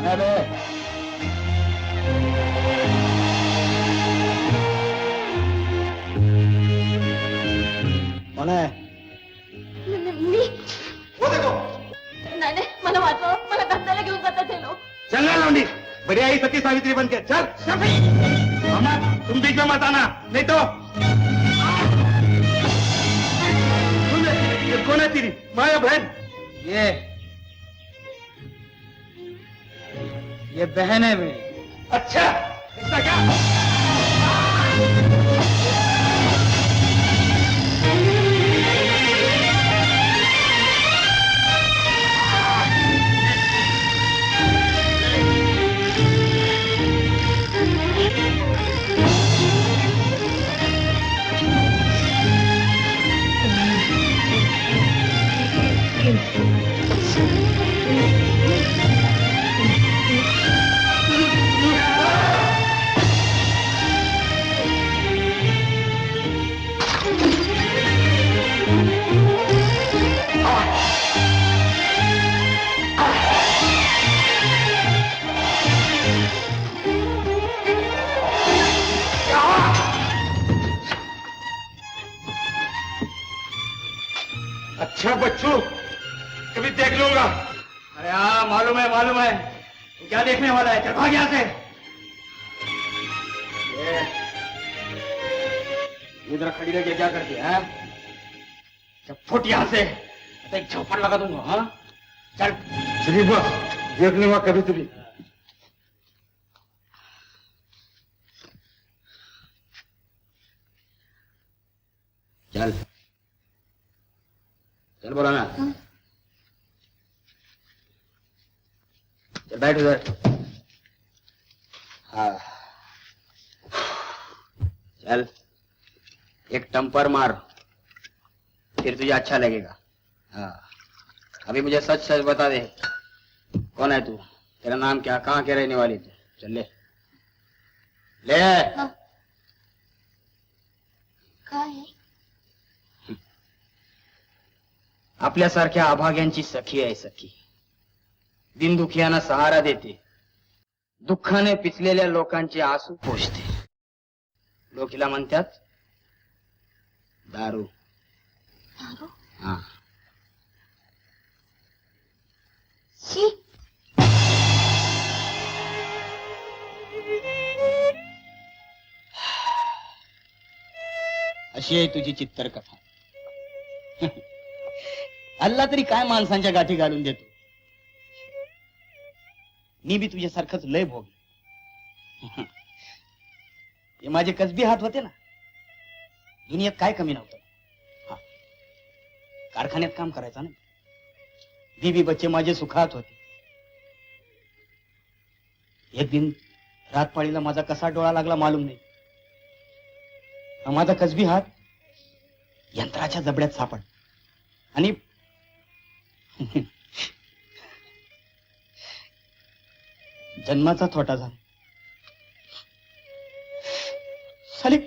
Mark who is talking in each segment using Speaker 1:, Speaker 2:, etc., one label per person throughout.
Speaker 1: म्हणाले. कोण आहे
Speaker 2: मी नाही नाही मला वाचव. मला धंद्याला घेऊन जातात हे लोक.
Speaker 1: चंगा लावणी बड़ी आई सती सावित्री बन के चल. मामा तुम बीच में मत आना नहीं तो. सुन ले, ये कौन है तेरी माँ या बहन
Speaker 3: ये. ये बहन है मेरी।
Speaker 1: अच्छा इसका क्या? अच्छा बच्चू कभी देख लूँगा।
Speaker 3: अरे हाँ मालूम है मालूम है। तू क्या देखने वाला है? चल भाग यहाँ से। इधर खड़ी रह के क्या करती है हाँ? चल फुट यहाँ से। तो एक झोपड़ लगा दूँगा हाँ? चल।
Speaker 1: चलिए बुआ देख लूँगा कभी तुम्हें
Speaker 3: चल। चल बोला ना। चल बैठ उधर हाँ। चल एक टम्पर मार फिर तुझे अच्छा लगेगा। हाँ। अभी मुझे सच सच बता दे कौन है तू? तेरा नाम क्या कहाँ के रहने वाली तू? चल ले। ले।
Speaker 2: काय आहे
Speaker 3: आपल्यासारख्या अभाग्यांची सखी आहे सखी. दिनदुखियांना सहारा देते. दुःखाने पिचलेल्या लोकांचे आसू पोषते. लोकीला म्हणतात दारू.
Speaker 2: दारू?
Speaker 3: हा. अशी आहे तुझी चित्तरकथा. अल्ला तरी काय माणसांच्या गाठी घालून देतो? मी बी तुझ्यासारखंच लय भोग हे माझे कसबी हात होते ना? दुनियेत काय कमी नव्हतं? हा. कारखान्यात काम करायचं ना? बीबी बच्चे माझे सुखात होते. एक दिन रातपाळीला माझा कसा डोळा लागला मालूम नाही. माझा कसबी हात यंत्राच्या जबड्यात सापड आणि जन्माचा थोटा झाला. साले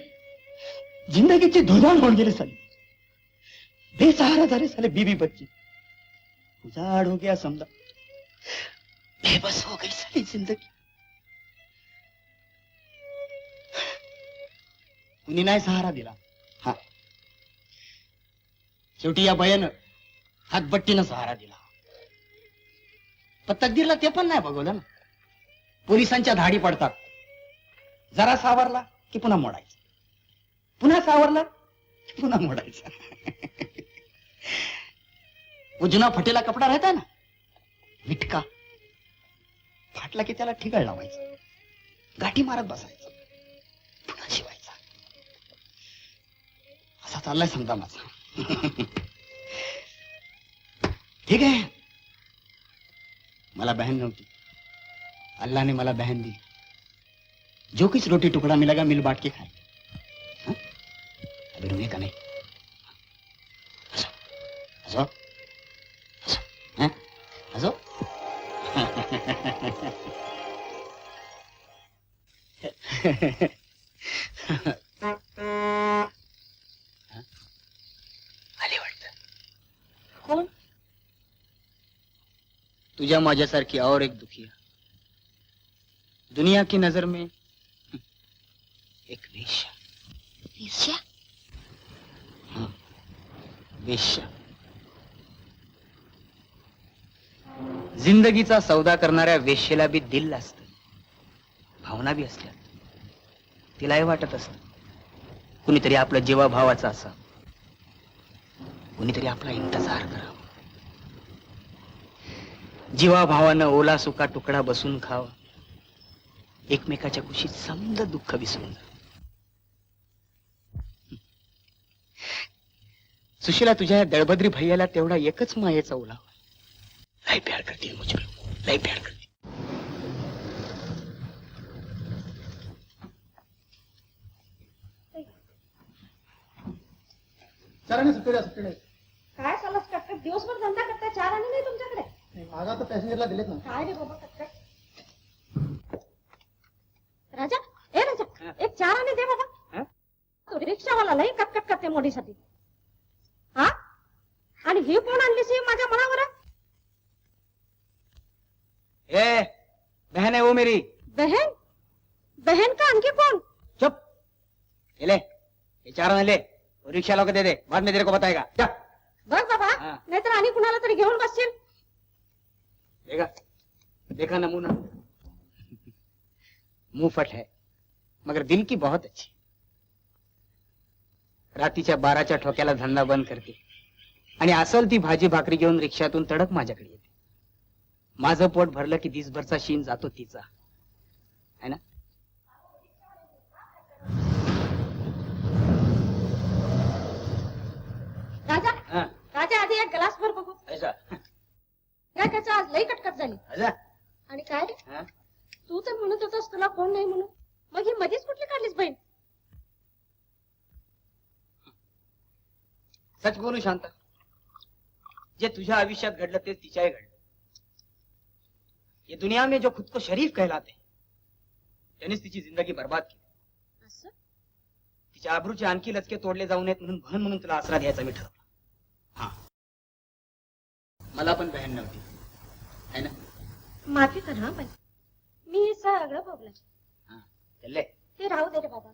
Speaker 3: जिंदगीची धुधाण होऊन गेली साली. बेसहारा झाले साले बीबी बच्ची. उजाड हो गया समजा. बेबस हो गई साली जिंदगी. कुणी नाही सहारा दिला. हा. शेवटी या बयानं हातबट्टीनं सहारा दिला. पण तकदीरला ते पण नाही बघवलं ना. पोलिसांच्या धाडी पडतात. जरा सावरला की पुन्हा मोडायचं. पुन्हा सावरला की पुन्हा मोडायचं. वो जुना फटेला कपडा राहता ना मिटका फाटला की त्याला ठिकाण लावायचं. गाठी मारत बसायचं. पुन्हा शिवायचा. असा चाललाय समजा माझा ठीक आहे मला बहन नव्हती। अल्लाह ने मला बहन दी। जो कुछ रोटी टुकड़ा मिलेगा, मिल बांट के खाए हाँ? अभी रोने का नहीं। हंसो हंसो हंसो, हैं? तुझ्या माझ्यासारखी और एक दुखी आहे. दुनिया की नजर में एक वेश्या.
Speaker 2: वेश्या?
Speaker 3: वेश्या. जिंदगीचा सौदा करणाऱ्या वेश्येला बी दिल असत. भावना बी असल्या तिलाही वाटत असत. कुणीतरी आपलं जीवा भावाचा असा कुणीतरी आपला इंतजार करावा. जीवा भावानं ओला सुका तुकडा बसून खावा. एकमेकाच्या कुशीत समद दुःख विसरून जा. सुशीला तुझ्या या दळभद्री भैयाला तेवढा एकच मायेचा ओलावा. लय प्यार करते है मुझ प्यार करते.
Speaker 4: नाही
Speaker 2: काय चालत दिवसभर धंदा करता चार आणि नाही तुमच्याकडे?
Speaker 4: नाही, मागा तर पॅसेंजरला दिलेत ना.
Speaker 2: काय रे बाबा राजा ए राजा एक चार आणि दे बाबा.
Speaker 3: हा?
Speaker 2: तो रिक्षावाला लई कटकट करते मोडीसाठी हा? आणि ही कोण आणलीस ही माझ्या मनावर?
Speaker 3: ए बहन है वो मेरी.
Speaker 2: बहन? बहन का आणखी कोण?
Speaker 3: चुप. ये ले. ये चार ले. वो रिक्शा लोग दे दे. बाद में तेरे को बताएगा. जा.
Speaker 2: बघ बाबा
Speaker 3: हा.
Speaker 2: नाहीतर आणि कुणाला तरी घेऊन बसशील?
Speaker 3: देखा देखा नमूना। मुंह फट है मगर दिल की बहुत अच्छी। रातीच्या बाराच्या ठोक्याला धंदा बंद करते। आणि असल ती भाजी भाकरी घेऊन रिक्षातून तडक माझ्याकडे येते। माझं पोट भरलं की दिसभरचा शीन जातो तिचा. है ना?
Speaker 2: राजा
Speaker 3: हाँ,
Speaker 2: राजा आधी एक ग्लास भर बघू.
Speaker 3: ऐसा.
Speaker 2: काय त्याचं आज लई कटकट झाली.
Speaker 3: ऐसा
Speaker 2: आणि काय रे?
Speaker 3: हाँ?
Speaker 2: तू तर म्हणत होतास तुला कोण नाही म्हणून. मग ही मध्येच कुठली काढलीस बहीण?
Speaker 3: सच बोलू शांत. जे तुझ्या आयुष्यात घडलं ते तिच्याही घडलं. ये दुनिया में जो खुद को शरीफ कहलाते हैं, त्यांनीच तिची जिंदगी बर्बाद केली.
Speaker 2: असं?
Speaker 3: तिच्या आबरूचे आणखी लचके तोडले जाऊ नयेत म्हणून बहन म्हणून तुला आसरा द्यायचा मी ठरवला मला पण बहन नव्हती. है ना?
Speaker 2: माफ़ी कर हा मी हे सगळं बघलं
Speaker 3: हा चल्ले
Speaker 2: ते राहू दे रे बाबा.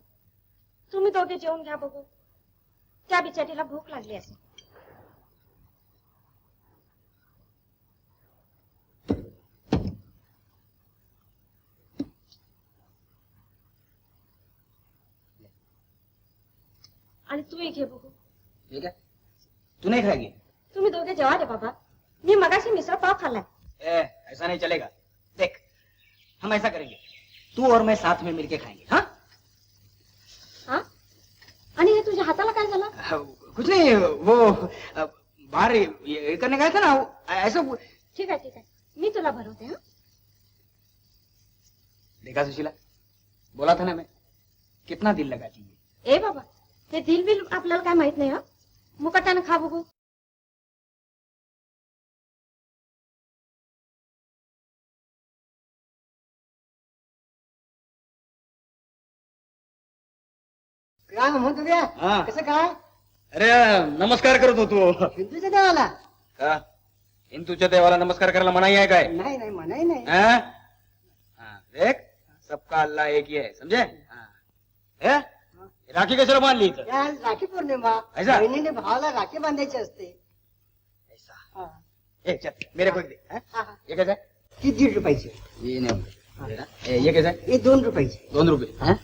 Speaker 2: तुम्ही दोघे जेवून घ्या बघू. त्या बिचारीला भूक लागली असेल. आणि तूही घे बघू.
Speaker 3: ठीक है तू नहीं खाएगी
Speaker 2: तुम्ही दोघे जेवा रे बाबा. मी मगाशी मिसळ पाव खाल्लाय
Speaker 3: ए, ऐसा नहीं चलेगा। देख हम ऐसा करेंगे। तू और मैं साथ में मिलके खाएँगे हाँ?
Speaker 2: हा? आणि हे तुझ्या हाताला काय झालं
Speaker 3: कुछ नहीं वो बाहर ये ये करने गए थे ना ऐसा
Speaker 2: ठीक आहे ठीक आहे मी तुला भरवते हा
Speaker 3: देखा सुशीला बोला था ना मैं कितना दिल लगाती है
Speaker 2: ए बाबा हे दिल बिल आपल्याला काय माहित नाही हा? मुकट्यानं खा बघू
Speaker 4: काय म्हणतो. कसं काय
Speaker 3: अरे नमस्कार करत होतो
Speaker 4: हिंदूच्या देवाला
Speaker 3: का हिंदूच्या देवाला नमस्कार करायला मनाई आहे काय
Speaker 4: नाही नाही म्हणाय नाही
Speaker 3: हाँ? हाँ, देख सबका अल्लाह एक ही है समझे हाँ. हे? राखी कशाला बांधली इथं
Speaker 4: या आज राखी पौर्णिमा
Speaker 3: ऐसा?
Speaker 4: बहिणीने भावाला राखी बांधायची असते
Speaker 3: ऐसा
Speaker 4: हा.
Speaker 3: ए चल मेरे को दे हाँ?
Speaker 4: हा, हा.
Speaker 3: ये कैसा है
Speaker 4: ती दीड रुपयाची
Speaker 3: ये नहीं ये ना? ए, ये कैसा है
Speaker 4: हे दोन रुपयाची
Speaker 3: दोन रुपये हाँ?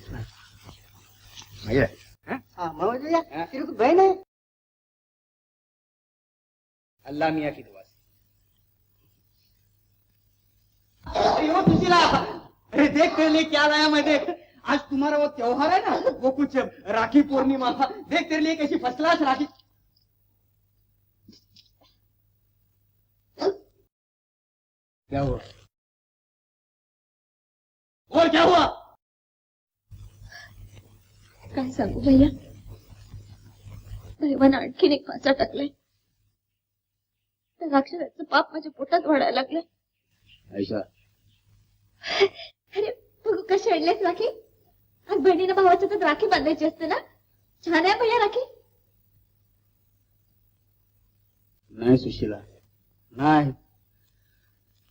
Speaker 3: हाँ?
Speaker 4: हा
Speaker 3: हा. अल्लाह मियाँ की दुआ से।
Speaker 1: अरे देख तेरे लिए क्या लाया मैं देख। आज तुम्हारा वो त्योहार है ना वो कुछ राखी पूर्णिमा देख तेरे लिए कैसी फ़र्स्ट क्लास राखी।
Speaker 3: क्या हुआ?
Speaker 1: और क्या हुआ?
Speaker 2: काय सांगू भैया? दैवानं आणखीन एक फासा टाकलाय. त्या राक्षसाचं पाप माझ्या पोटात वाढायला लागलंय
Speaker 3: ऐसा
Speaker 2: अरे बघू कशी अडलेस राखी. आज बहिणीनं भावाचं तर राखी बांधायची असते ना? छान आहे भैया राखी.
Speaker 3: नाही सुशीला नाही.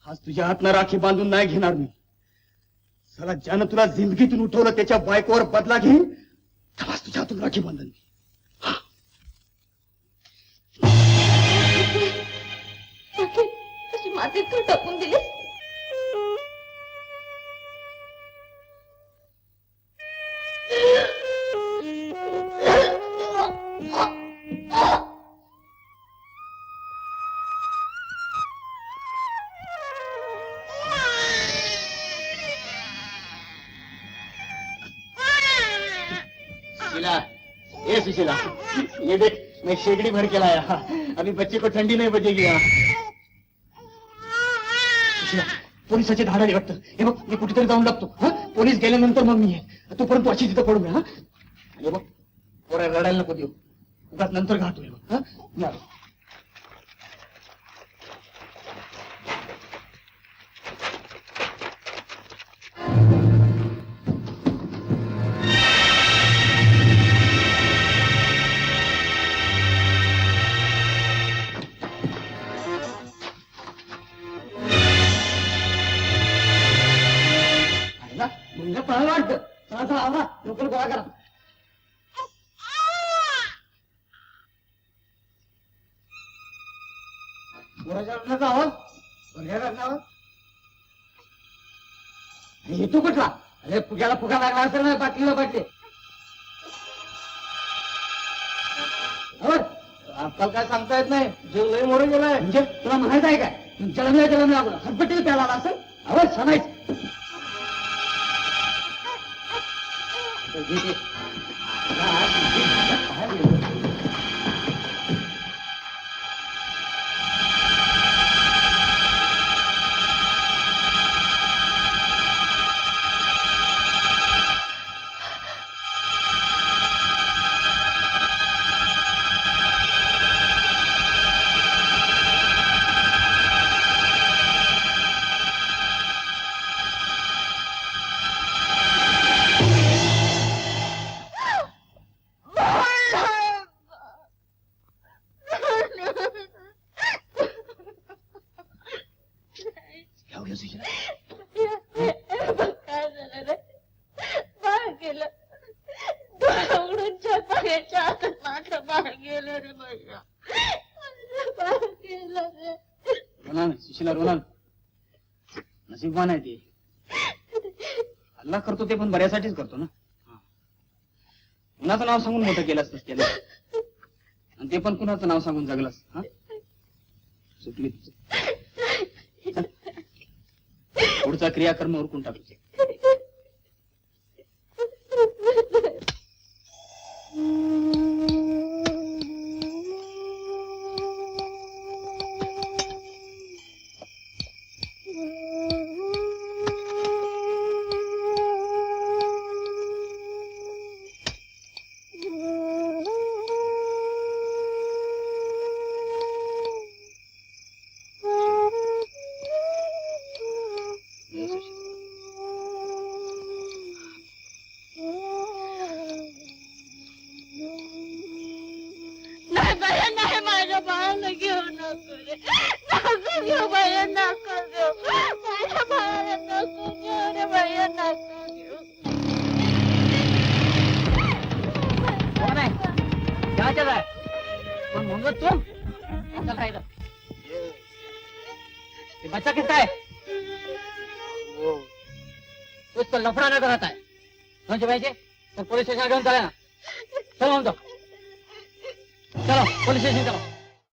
Speaker 3: आज तुझ्या हातनं राखी बांधून नाही घेणार मी.
Speaker 5: साला ज्यानं तुला जिंदगीतून उठवलं त्याच्या बायकोवर बदला घेईन. तेव्हाच तुझ्या हातून राखी बांधन मी.
Speaker 1: कशी मातीत तू टाकून
Speaker 3: दिलीस ये देख मैं शेगड़ी भर के लाया। अभी बच्चे को ठंडी नहीं बजेगी पोलिसाचे धाड वाटतं हे बघ मी कुठेतरी जाऊन लागतो हा? पोलीस गेल्यानंतर मग मी आहे तोपर्यंत अशी तिथं पडू हा? हे बघ पोरा रडायला नको देऊ. उगाच नंतर घाट हा? बघ अरे येतो कुठला अरे फुग्याला फुगा लागला असेल ना बाटलीला बाटली आजकाल काय सांगता येत नाही. जीव लय मोरे गेलाय. म्हणजे तुला म्हणायचं आहे काय? मी आपला हरपट्टीला प्याला आला असेल? आवाज सांगायचं घ्या घ्या सुशीला.
Speaker 1: गेलं डोळा उघडून चार पाण्याच्या हातात गेलं रे गेलं रे
Speaker 3: रोना रोना आहे ते अल्लाह करतो ते पण बऱ्यासाठीच करतो ना हा. कुणाचं नाव सांगून मोठं केलं असतं त्याला आणि ते पण कुणाचं नाव सांगून जगलास हा सुटली तुझं.
Speaker 1: అప్పుడు సక్రియాకర్మ ఊరుకుంటాం
Speaker 3: कोण मुंगत तू चल राहिलं. ते बच्चा किसका है. वो तो लफड़ा नजर आता है म्हणजे पाहिजे? तर पोलीस स्टेशन घेऊन चला ना. चलो म्हणतो चलो पोलीस स्टेशन चलो.